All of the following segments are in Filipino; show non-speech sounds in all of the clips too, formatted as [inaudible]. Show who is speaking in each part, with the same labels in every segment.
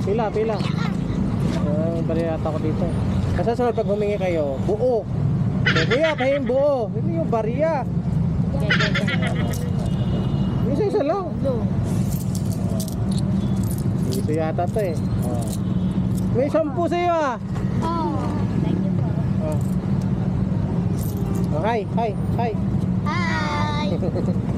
Speaker 1: Pila, pila. Uh, bari yata ako dito. Kasi sunod pag humingi kayo, buo. Eh, kuya, pahing buo. Hindi yung bariya. Isa isa lang. Dito yata to eh. Oh. May sampu sa'yo ah.
Speaker 2: Oh. Thank you po.
Speaker 1: Oh. Oh, hi, hi, hi.
Speaker 2: Hi. [laughs]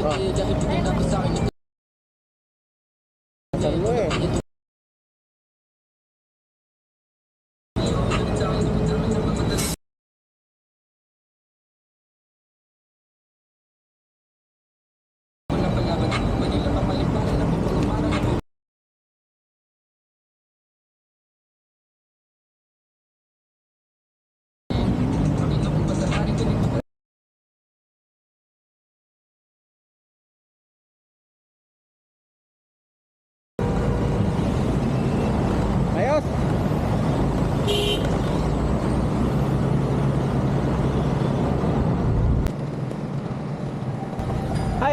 Speaker 1: Kasi uh -huh. dyan ito.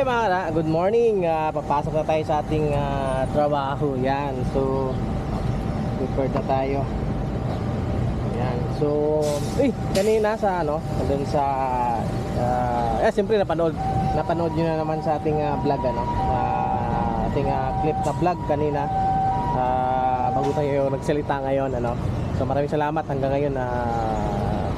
Speaker 1: Mga kara, good morning. Ah, papasok na tayo sa ating ah, trabaho. Yan. So, prepared na tayo. Yan. So, eh, kanina sa ano, doon sa ah, eh siyempre napanood napanood niyo na naman sa ating ah, vlog ano. ah, ating ah, clip na vlog kanina. Ah, bago tayo nagsalita ngayon ano. So, maraming salamat hanggang ngayon na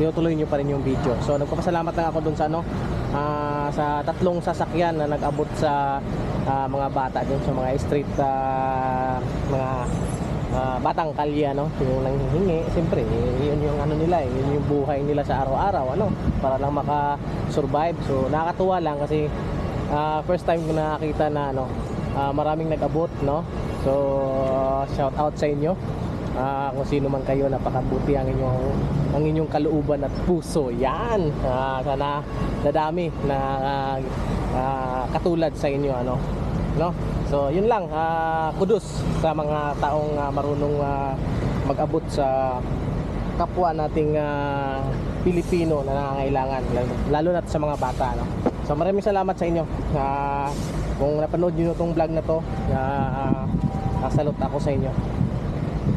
Speaker 1: tinutuloy niyo pa rin yung video. So, nagpapasalamat lang ako doon sa ano ah, sa tatlong sasakyan na nag-abot sa ah, mga bata doon sa mga street ah, mga ah, batang kalye no? Yung nanghihingi siyempre eh, yun yung ano nila eh, yun yung buhay nila sa araw-araw ano? Para lang maka-survive. So nakakatuwa lang kasi ah, first time ko nakakita na ano ah, maraming nag-abot no? So shout out sa inyo Ah, kung sino man kayo napakabuti ang inyong ang inyong kalooban at puso. Yan. Ah, sana dadami na ah, ah, katulad sa inyo ano? No? So yun lang. Ah, kudos sa mga taong ah, marunong ah, mag-abot sa kapwa nating ah, Pilipino na nangangailangan lalo, lalo na sa mga bata no so maraming salamat sa inyo. Ah, kung napanood niyo tong vlog na to uh, salute ako sa inyo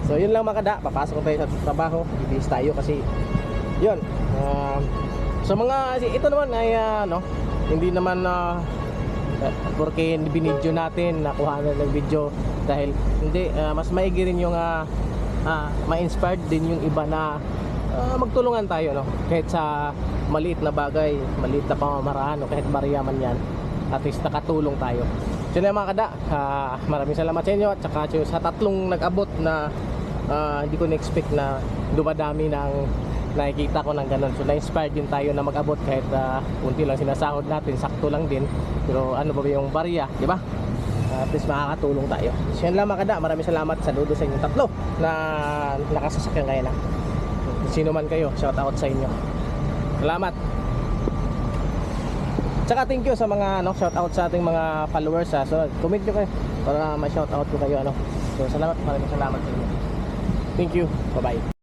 Speaker 1: So yun lang mga kada, papasok tayo sa trabaho, bibihis tayo kasi yun. ah, so mga ito naman ay ah, ano, hindi naman na porque binidyo natin, nakuha na ng video dahil hindi ah, mas maigi rin yung ah, ah, ma-inspired din yung iba na ah, magtulungan tayo no. Kahit sa maliit na bagay, maliit na pamamaraan o kahit bariya man yan, at least nakatulong tayo. So yun mga kada, ah, maraming salamat sa inyo at saka sa tatlong nag-abot na ah, hindi ko na-expect na dumadami ng nakikita ko ng ganun. So na-inspired din tayo na mag-abot kahit uh, kunti lang sinasahod natin, sakto lang din. Pero ano ba yung barya, di ba? Uh, at least makakatulong tayo. So yun lang mga kada, maraming salamat sa dudo sa inyong tatlo na nakasasakyan ngayon na. Sino man kayo, shout out sa inyo. Salamat. Tsaka thank you sa mga ano, shout out sa ating mga followers ha. So comment nyo kayo para ma-shout out ko kayo ano. So salamat, maraming salamat sa. Thank you. Bye-bye.